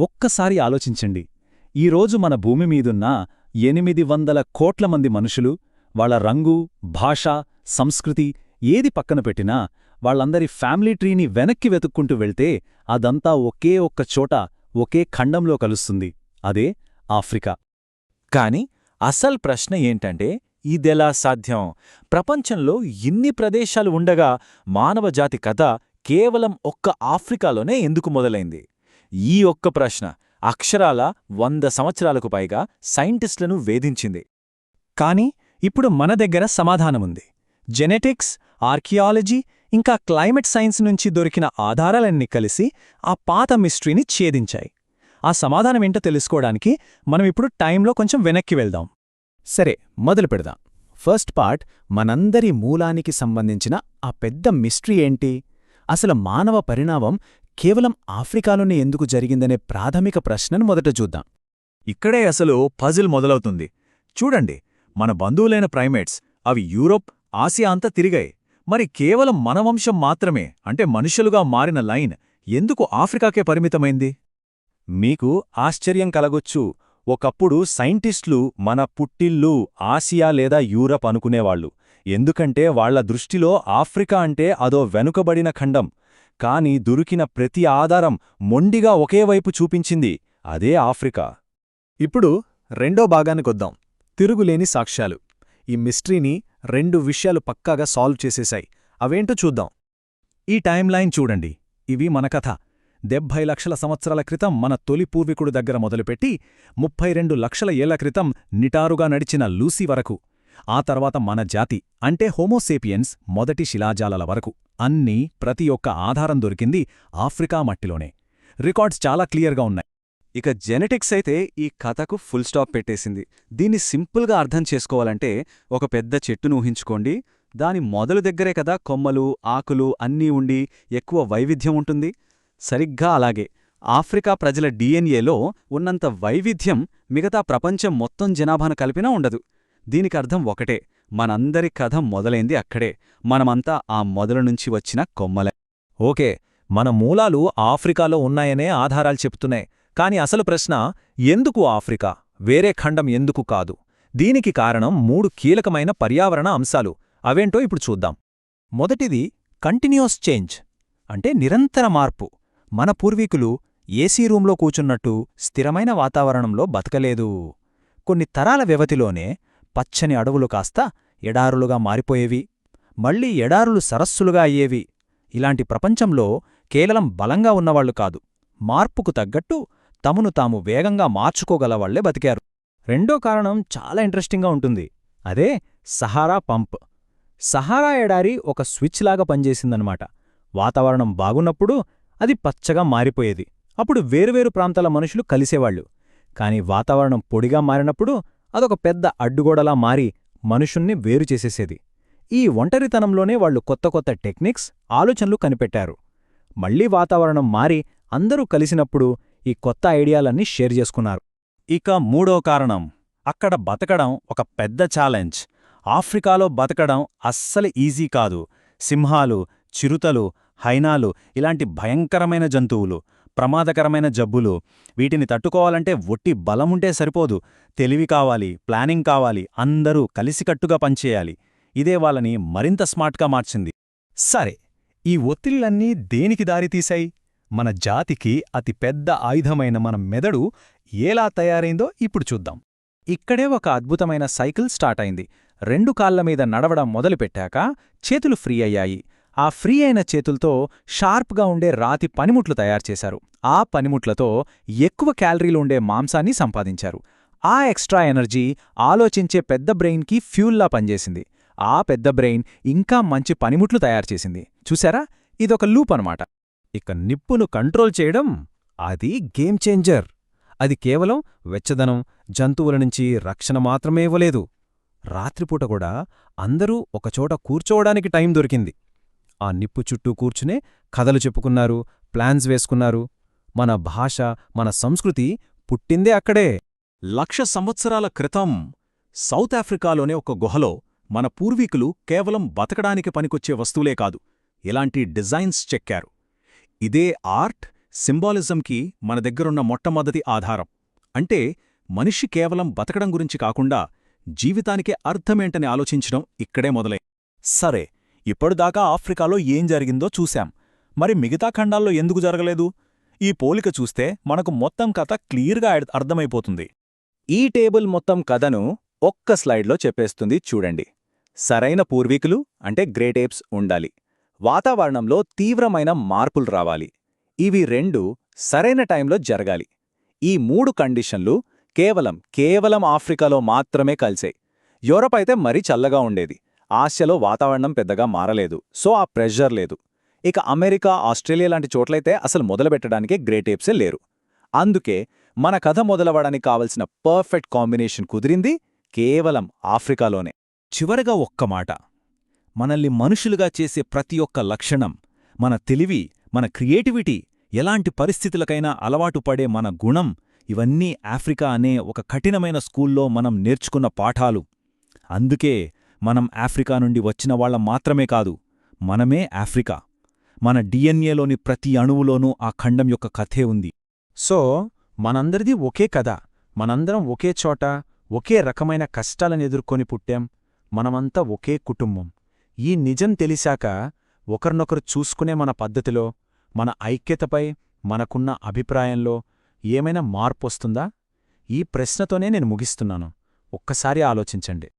ఒక్కసారి ఆలోచించండి. ఈరోజు మన భూమి మీదున్న ఎనిమిది వందల కోట్ల మంది మనుషులు వాళ్ళ రంగు భాష సంస్కృతి ఏది పక్కన పెట్టినా వాళ్ళందరి ఫ్యామిలీ ట్రీని వెనక్కి వెతుక్కుంటూ వెళ్తే అదంతా ఒకే ఒక్క చోట ఒకే ఖండంలో కలుస్తుంది. అదే ఆఫ్రికా. కాని అసల్ ప్రశ్న ఏంటంటే ఇదెలా సాధ్యం? ప్రపంచంలో ఇన్ని ప్రదేశాలు ఉండగా మానవజాతి కథ కేవలం ఒక్క ఆఫ్రికాలోనే ఎందుకు మొదలైంది? ఈ ఒక్క ప్రశ్న అక్షరాల వంద సంవత్సరాలకు పైగా సైంటిస్టులను వేధించింది. కానీ ఇప్పుడు మన దగ్గర సమాధానముంది. జెనెటిక్స్ ఆర్కియాలజీ ఇంకా క్లైమేట్ సైన్స్ నుంచి దొరికిన ఆధారాలన్నీ కలిసి ఆ పాత మిస్ట్రీని ఛేదించాయి. ఆ సమాధానం ఏంటో తెలుసుకోవడానికి మనం ఇప్పుడు టైంలో కొంచెం వెనక్కి వెళ్దాం. సరే మొదలు పెడదాం. ఫస్ట్ పార్ట్ మనందరి మూలానికి సంబంధించిన ఆ పెద్ద మిస్టరీ ఏంటి? అసలు మానవ పరిణామం కేవలం ఆఫ్రికాలోనే ఎందుకు జరిగిందనే ప్రాథమిక ప్రశ్నను మొదట చూద్దాం. ఇక్కడే అసలు పజిల్ మొదలవుతుంది. చూడండి మన బంధువులైన ప్రైమేట్స్ అవి యూరోప్ ఆసియా అంతా తిరిగాయి. మరి కేవలం మన వంశం మాత్రమే అంటే మనుషులుగా మారిన లైన్ ఎందుకు ఆఫ్రికాకే పరిమితమైంది? మీకు ఆశ్చర్యం కలగొచ్చు. ఒకప్పుడు సైంటిస్టులు మన పుట్టిల్లు ఆసియా లేదా యూరప్ అనుకునేవాళ్ళు ఎందుకంటే వాళ్ళ దృష్టిలో ఆఫ్రికా అంటే అదో వెనుకబడిన ఖండం. కాని దొరికిన ప్రతి ఆధారం మొండిగా ఒకేవైపు చూపించింది అదే ఆఫ్రికా. ఇప్పుడు రెండో భాగానికొద్దాం తిరుగులేని సాక్ష్యాలు. ఈ మిస్టరీని రెండు విషయాలు పక్కాగా సాల్వ్ చేసేశాయి. అవేంటో చూద్దాం. ఈ టైం లైన్ చూడండి. ఇవి మన కథ. డెబ్భై లక్షల సంవత్సరాల క్రితం మన తొలి పూర్వీకుడు దగ్గర మొదలుపెట్టి ముప్పై రెండు లక్షల ఏళ్ళ క్రితం నిటారుగా నడిచిన లూసీ వరకు. ఆ తర్వాత మన జాతి అంటే హోమోసేపియన్స్ మొదటి శిలాజాలల వరకు. అన్నీ ప్రతి ఒక్క ఆధారం దొరికింది ఆఫ్రికా మట్టిలోనే. రికార్డ్స్ చాలా క్లియర్గా ఉన్నాయి. ఇక జెనెటిక్స్ అయితే ఈ కథకు ఫుల్ స్టాప్ పెట్టేసింది. దీన్ని సింపుల్గా అర్థం చేసుకోవాలంటే ఒక పెద్ద చెట్టును ఊహించుకోండి. దాని మొదలు దగ్గరే కదా కొమ్మలు ఆకులు అన్నీ ఉండి ఎక్కువ వైవిధ్యం ఉంటుంది. సరిగ్గా అలాగే ఆఫ్రికా ప్రజల డిఎన్ఏలో ఉన్నంత వైవిధ్యం మిగతా ప్రపంచం మొత్తం జనాభాను కలిపినా ఉండదు. దీనికర్థం ఒకటే. మనందరి కథ మొదలైంది అక్కడే. మనమంతా ఆ మొదలు నుంచి వచ్చిన కొమ్మలే. ఓకే మన మూలాలు ఆఫ్రికాలో ఉన్నాయనే ఆధారాలు చెప్తున్నాయి. కాని అసలు ప్రశ్న ఎందుకు ఆఫ్రికా? వేరే ఖండం ఎందుకు కాదు? దీనికి కారణం మూడు కీలకమైన పర్యావరణ అంశాలు. అవేంటో ఇప్పుడు చూద్దాం. మొదటిది కంటిన్యూస్ చేంజ్. అంటే నిరంతర మార్పు. మన పూర్వీకులు ఏసీ రూంలో కూచున్నట్టు స్థిరమైన వాతావరణంలో బతకలేదు. కొన్ని తరాల వ్యవధిలోనే పచ్చని అడవులు కాస్త ఎడారులుగా మారిపోయేవి. మళ్ళీ ఎడారులు సరస్సులుగా అయ్యేవి. ఇలాంటి ప్రపంచంలో కేవలం బలంగా ఉన్నవాళ్ళు కాదు. మార్పుకు తగ్గట్టు తమను తాము వేగంగా మార్చుకోగలవాళ్ళే బతికారు. రెండో కారణం చాలా ఇంట్రెస్టింగ్గా ఉంటుంది. అదే సహారా పంప్. సహారా ఎడారి ఒక స్విచ్ లాగా పనిచేసిందనమాట వాతావరణం బాగున్నప్పుడు అది పచ్చగా మారిపోయేది. అప్పుడు వేరువేరు ప్రాంతాల మనుషులు కలిసేవాళ్ళు కాని వాతావరణం పొడిగా మారినప్పుడు అదొక పెద్ద అడ్డుగోడలా మారి మనుషుణ్ణి వేరు చేసేసేది. ఈ ఒంటరితనంలోనే వాళ్ళు కొత్త కొత్త టెక్నిక్స్ ఆలోచనలు కనిపెట్టారు. మళ్ళీ వాతావరణం మారి అందరూ కలిసినప్పుడు ఈ కొత్త ఐడియాలన్నీ షేర్ చేసుకున్నారు. ఇక మూడో కారణం అక్కడ బతకడం ఒక పెద్ద ఛాలెంజ్. ఆఫ్రికాలో బతకడం అస్సలు ఈజీ కాదు. సింహాలు చిరుతలు హైనాలు ఇలాంటి భయంకరమైన జంతువులు ప్రమాదకరమైన జబ్బులు వీటిని తట్టుకోవాలంటే ఒట్టి బలముంటే సరిపోదు. తెలివి కావాలి ప్లానింగ్ కావాలి అందరూ కలిసికట్టుగా పనిచేయాలి. ఇదే వాళ్ళని మరింత స్మార్ట్గా మార్చింది. సరే ఈ ఒత్తిళ్ళన్నీ దేనికి దారితీశాయి? మన జాతికి అతి పెద్ద ఆయుధమైన మన మెదడు ఎలా తయారైందో ఇప్పుడు చూద్దాం. ఇక్కడే ఒక అద్భుతమైన సైకిల్ స్టార్ట్ అయింది. రెండు కాళ్ళ మీద నడవడం మొదలుపెట్టాక చేతులు ఫ్రీ అయ్యాయి. ఆ ఫ్రీ అయిన చేతులతో షార్ప్గా ఉండే రాతి పనిముట్లు తయారుచేశారు ఆ పనిముట్లతో ఎక్కువ క్యాలరీలు ఉండే మాంసాన్ని సంపాదించారు. ఆ ఎక్స్ట్రా ఎనర్జీ ఆలోచించే పెద్ద బ్రెయిన్కి ఫ్యూల్లా పనిచేసింది. ఆ పెద్ద బ్రెయిన్ ఇంకా మంచి పనిముట్లు తయారుచేసింది చూసారా ఇదొక లూప్ అనమాట ఇక నిప్పును కంట్రోల్ చేయడం అది గేమ్ చేంజర్. అది కేవలం వెచ్చదనం జంతువుల నుంచి రక్షణ మాత్రమే ఇవ్వలేదు. రాత్రిపూట కూడా అందరూ ఒకచోట కూర్చోవడానికి టైం దొరికింది. ఆ నిప్పు చుట్టూ కూర్చునే కథలు చెప్పుకున్నారు ప్లాన్స్ వేసుకున్నారు. మన భాష మన సంస్కృతి పుట్టిందే అక్కడే. లక్ష సంవత్సరాల క్రితం సౌత్ ఆఫ్రికాలోనే ఒక గుహలో మన పూర్వీకులు కేవలం బతకడానికి పనికొచ్చే వస్తువులే కాదు ఇలాంటి డిజైన్స్ చెక్కారు. ఇదే ఆర్ట్ సింబాలిజంకి మన దగ్గరున్న మొట్టమొదటి ఆధారం. అంటే మనిషి కేవలం బతకడం గురించి కాకుండా జీవితానికే అర్థమేంటని ఆలోచించడం ఇక్కడే మొదలై సరే ఇప్పటిదాకా ఆఫ్రికాలో ఏం జరిగిందో చూశాం. మరి మిగతా ఖండాల్లో ఎందుకు జరగలేదు? ఈ పోలిక చూస్తే మనకు మొత్తం కథ క్లియర్గా అర్థమైపోతుంది. ఈ టేబుల్ మొత్తం కథను ఒక్క స్లైడ్లో చెప్పేస్తుంది చూడండి. సరైన పూర్వీకులు అంటే గ్రేట్ ఏప్స్ ఉండాలి. వాతావరణంలో తీవ్రమైన మార్పులు రావాలి. ఇవి రెండు సరైన టైంలో జరగాలి. ఈ మూడు కండిషన్లు కేవలం కేవలం ఆఫ్రికాలో మాత్రమే కలిసాయి యూరప్ అయితే మరీ చల్లగా ఉండేది. ఆసియాలో వాతావరణం పెద్దగా మారలేదు. సో ఆ ప్రెషర్ లేదు. ఇక అమెరికా ఆస్ట్రేలియా లాంటి చోట్లయితే అసలు మొదలుపెట్టడానికే గ్రేట్ ఏప్సే లేరు. అందుకే మన కథ మొదలవడానికి కావలసిన పర్ఫెక్ట్ కాంబినేషన్ కుదిరింది కేవలం ఆఫ్రికాలోనే. చివరగా ఒక్క మాట. మనల్ని మనుషులుగా చేసే ప్రతి ఒక్క లక్షణం మన తెలివి మన క్రియేటివిటీ ఎలాంటి పరిస్థితులకైనా అలవాటు పడే మన గుణం ఇవన్నీ ఆఫ్రికా అనే ఒక కఠినమైన స్కూల్లో మనం నేర్చుకున్న పాఠాలు. అందుకే మనం ఆఫ్రికా నుండి వచ్చిన వాళ్ళ మాత్రమే కాదు మనమే ఆఫ్రికా. మన డిఎన్ఏలోని ప్రతి అణువులోనూ ఆ ఖండం యొక్క కథే ఉంది. సో మనందరిది ఒకే కథ మనందరం ఒకే చోట ఒకే రకమైన కష్టాలను ఎదుర్కొని పుట్టాం మనమంతా ఒకే కుటుంబం. ఈ నిజం తెలిసాక ఒకరినొకరు చూసుకునే మన పద్ధతిలో మన ఐక్యతపై మనకున్న అభిప్రాయంలో ఏమైనా మార్పొస్తుందా? ఈ ప్రశ్నతోనే నేను ముగిస్తున్నాను. ఒక్కసారి ఆలోచించండి.